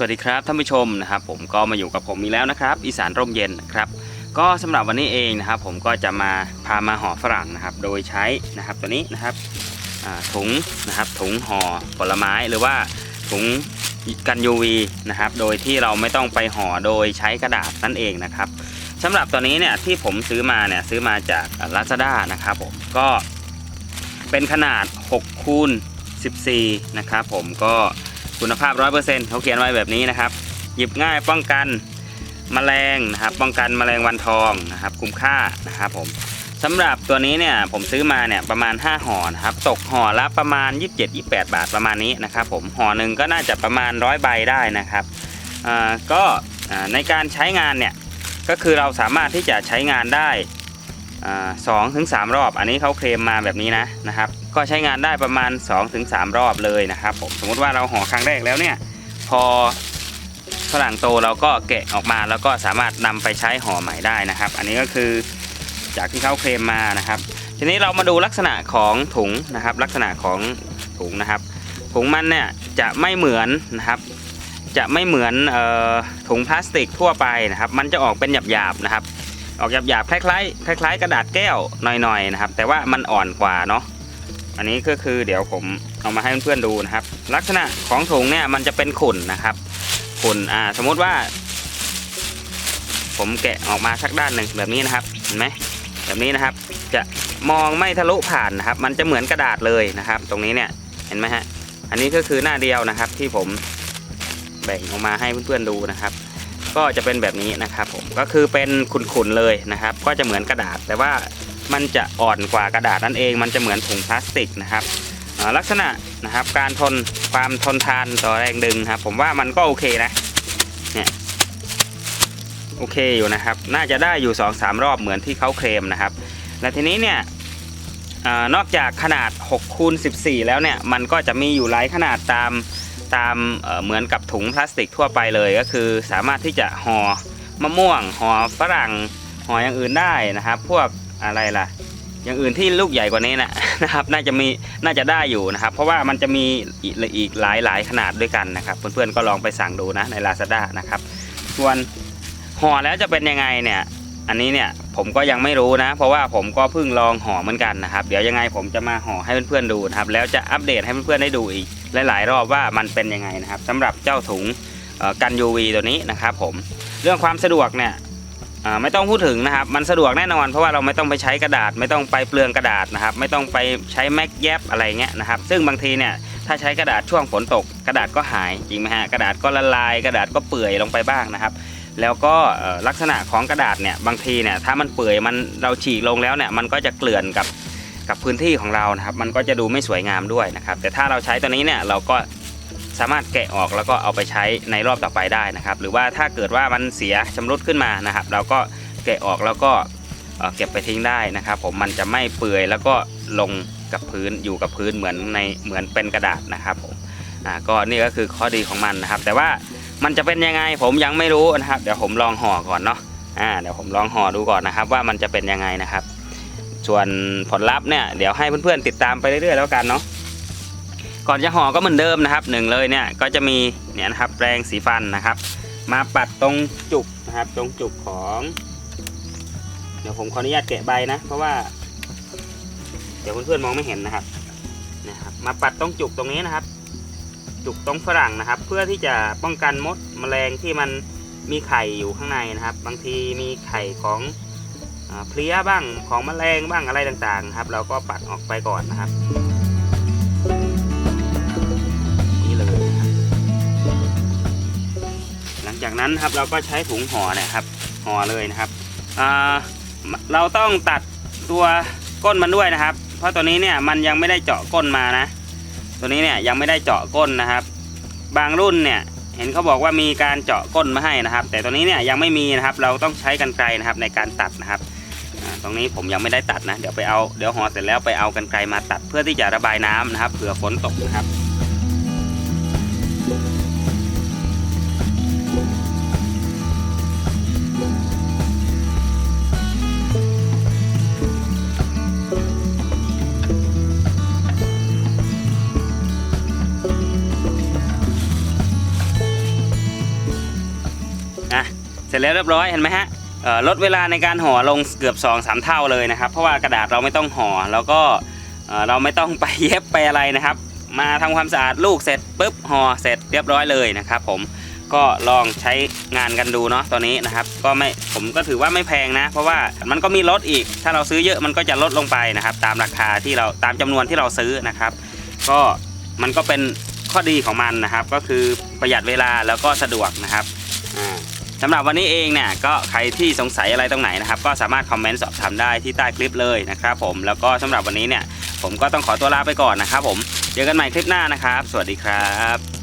สวัสดีครับท่านผู้ชมนะครับ ผมก็มาอยู่กับผมอีกแล้วนะครับ อีสานร่มเย็นนะครับก็สำหรับวันนี้เองนะครับ ผมก็จะมาพามาห่อฝรั่งนะครับ โดยใช้นะครับตัวนี้นะครับถุงนะครับถุงห่อผลไม้หรือว่าถุงกัน UV นะครับโดยที่เราไม่ต้องไปห่อโดยใช้กระดาษนั่นเองนะครับสำหรับตัวนี้เนี่ยที่ผมซื้อมาเนี่ยซื้อมาจาก Lazada นะครับผมก็เป็นขนาด6คูณ14นะครับผมก็ คุณภาพ 100%เขาเขียนไว้แบบนี้นะครับ หยิบง่ายป้องกันแมลงนะครับ ป้องกันแมลงวันทองนะครับ คุ้มค่านะครับผมสำหรับตัวนี้เนี่ยผมซื้อมาเนี่ยประมาณ 5ห่อนะครับ ตกห่อละประมาณ 27-28 บาทประมาณนี้นะครับ ผมห่อหนึ่งก็น่าจะประมาณร้อยใบได้นะครับอ่าก็ในการใช้งานเนี่ยก็คือเราสามารถที่จะใช้งานได้สองถึงสามรอบ อันนี้เขาเคลมมาแบบนี้นะนะครับ ก็ใช้งานได้ประมาณ 2-3 รอบเลยนะครับผมสมมติว่าเราห่อครั้งแรกแล้วเนี่ย พอฝรั่งโตเราก็แกะออกมาแล้วก็สามารถนำไปใช้ห่อใหม่ได้นะครับ อันนี้ก็คือจากที่เขาเคลมมานะครับ ทีนี้เรามาดูลักษณะของถุงนะครับ ลักษณะของถุงนะครับ ถุงมันเนี่ยจะไม่เหมือนนะครับ จะไม่เหมือนออถุงพลาสติกทั่วไปนะครับ มันจะออกเป็นหยาบๆนะครับ ออกหยาบๆคล้ายๆคล้ายๆ กระดาษแก้วหน่อยๆนะครับ แต่ว่ามันอ่อนกว่าเนาะ อันนี้ก็คือเดี๋ยวผมเอามาให้เพื่อนๆดูนะครับ ลักษณะของถุงเนี่ยมันจะเป็นขุ่นนะครับ ขุ่นอ่าสมมุติว่า ผมแกะออกมาสักด้านหนึ่งแบบนี้นะครับเห็นไหมแบบนี้นะครับ จะมองไม่ทะลุผ่านนะครับ มันจะเหมือนกระดาษเลยนะครับ ตรงนี้เนี่ยเห็นไหมฮะอันนี้ก็คือหน้าเดียวนะครับ ที่ผมแบ่งออกมาให้เพื่อนๆดูนะครับ ก็จะเป็นแบบนี้นะครับ ผมก็คือเป็นขุ่นๆเลยนะครับ ก็จะเหมือนกระดาษแต่ว่า มันจะอ่อนกว่ากระดาษนั่นเอง มันจะเหมือนถุงพลาสติกนะครับลักษณะนะครับการทนความทนทานต่อแรงดึงครับ ผมว่ามันก็โอเคนะเนี่ยโอเคอยู่นะครับ น่าจะได้อยู่ 2-3 รอบเหมือนที่เขาเคลมนะครับ และทีนี้เนี่ยอนอกจากขนาด6คูณ14 แล้วเนี่ยมันก็จะมีอยู่หลายขนาดตามตามเเหมือนกับถุงพลาสติกทั่วไปเลยก็คือสามารถที่จะห่อมะม่วงห่อฝรั่งห่ออย่างอื่นได้นะครับ พวก อะไรล่ะ อย่างอื่นที่ลูกใหญ่กว่านี้นะนะครับ น่าจะมีน่าจะได้อยู่นะครับ เพราะว่ามันจะมีอีกหลายหลายขนาดด้วยกันนะครับ เพื่อนๆก็ลองไปสั่งดูนะใน Lazada นะครับ ส่วนห่อแล้วจะเป็นยังไงเนี่ยอันนี้เนี่ยผมก็ยังไม่รู้นะ เพราะว่าผมก็เพิ่งลองห่อเหมือนกันนะครับ เดี๋ยวยังไงผมจะมาห่อให้เพื่อนๆดูนะครับ แล้วจะอัปเดตให้เพื่อนๆได้ดูอีกหลายๆรอบว่ามันเป็นยังไงนะครับสำหรับเจ้าถุงกัน UV ตัวนี้นะครับผมเรื่องความสะดวกเนี่ย ไม่ต้องพูดถึงนะครับ มันสะดวกแน่นอนเพราะว่าเราไม่ต้องไปใช้กระดาษ ไม่ต้องไปเปลืองกระดาษนะครับ ไม่ต้องไปใช้แม็กแยบอะไรเงี้ยนะครับ ซึ่งบางทีเนี่ยถ้าใช้กระดาษช่วงฝนตก กระดาษก็หายจริงไหมฮะกระดาษก็ละลาย กระดาษก็เปื่อยลงไปบ้างนะครับ แล้วก็ลักษณะของกระดาษเนี่ยบางทีเนี่ยถ้ามันเปื่อยมันเราฉีกลงแล้วเนี่ยมันก็จะเกลื่อนกับกับพื้นที่ของเรานะครับ มันก็จะดูไม่สวยงามด้วยนะครับ แต่ถ้าเราใช้ตัวนี้เนี่ยเราก็ สามารถแกะออกแล้วก็เอาไปใช้ในรอบต่อไปได้นะครับ หรือว่าถ้าเกิดว่ามันเสียชำรุดขึ้นมานะครับ เราก็แกะออกแล้วก็เอ่อเก็บไปทิ้งได้นะครับ ผมมันจะไม่เปื่อยแล้วก็ลงกับพื้นอยู่กับพื้นเหมือนในเหมือนเป็นกระดาษนะครับผมอ่าก็นี่ก็คือข้อดีของมันนะครับ แต่ว่ามันจะเป็นยังไงผมยังไม่รู้นะครับเดี๋ยวผมลองห่อก่อนเนาะอ่าเดี๋ยวผมลองห่อดูก่อนนะครับ ว่ามันจะเป็นยังไงนะครับ ส่วนผลลัพธ์เนี่ยเดี๋ยวให้เพื่อนๆติดตามไปเรื่อยๆแล้วกันเนาะ ก่อนจะห่อก็เหมือนเดิมนะครับหนึ่งเลยเนี่ยก็จะมีเนี่ยนะครับแปรงสีฟันนะครับ มาปัดตรงจุกนะครับ ตรงจุกของ เดี๋ยวผมขออนุญาตแกะใบนะ เพราะว่า เดี๋ยวเพื่อนๆมองไม่เห็นนะครับนะครับ มาปัดตรงจุกตรงนี้นะครับ จุกตรงฝรั่งนะครับ เพื่อที่จะป้องกันมดแมลงที่มันมีไข่อยู่ข้างในนะครับ บางทีมีไข่ของอเพลี้ยบ้างของแมลงบ้างอะไรต่างๆครับ เราก็ปัดออกไปก่อนนะครับ จากนั้นครับเราก็ใช้ถุงห่อเนะครับห่อเลยนะครับเราต้องตัดตัวก้นมันด้วยนะครับ เพราะตัวนี้เนี่ยมันยังไม่ได้เจาะก้นมานะ ตัวนี้เนี่ยยังไม่ได้เจาะก้นนะครับ บางรุ่นเนี่ยเห็นเขาบอกว่ามีการเจาะก้นมาให้นะครับ แต่ตัวนี้เนี่ยยังไม่มีนะครับ เราต้องใช้กันไกรนะครับในการตัดนะครับตรงนี้ผมยังไม่ได้ตัดนะ เดี๋ยวไปเอาเดี๋ยวห่อเสร็จแล้วไปเอากันไกรมาตัดเพื่อที่จะระบายน้ำนะครับเผื่อฝนตกนะครับ ร็จแล้วเรียบร้อยเห็นไหมฮะลดเวลาในการห่อลงเกือบ2อสเท่าเลยนะครับ เพราะว่ากระดาษเราไม่ต้องห่อแล้วก็เราไม่ต้องไปเย็บไปอะไรนะครับ มาทำความสะอาดลูกเสร็จปุ๊บห่อเสร็จเรียบร้อยเลยนะครับ ผมก็ลองใช้งานกันดูเนาะตัวนี้นะครับ ก็ไม่ผมก็ถือว่าไม่แพงนะ เพราะว่ามันก็มีลดอีก ถ้าเราซื้อเยอะมันก็จะลดลงไปนะครับ ตามราคาที่เราตามจำนวนที่เราซื้อนะครับ ก็มันก็เป็นข้อดีของมันนะครับ ก็คือประหยัดเวลาแล้วก็สะดวกนะครับอ่า สำหรับวันนี้เองเนี่ยก็ใครที่สงสัยอะไรตรงไหนนะครับก็สามารถคอมเมนต์สอบถามได้ที่ใต้คลิปเลยนะครับผมแล้วก็สำหรับวันนี้เนี่ยผมก็ต้องขอตัวลาไปก่อนนะครับผมเจอกันใหม่คลิปหน้านะครับ สวัสดีครับ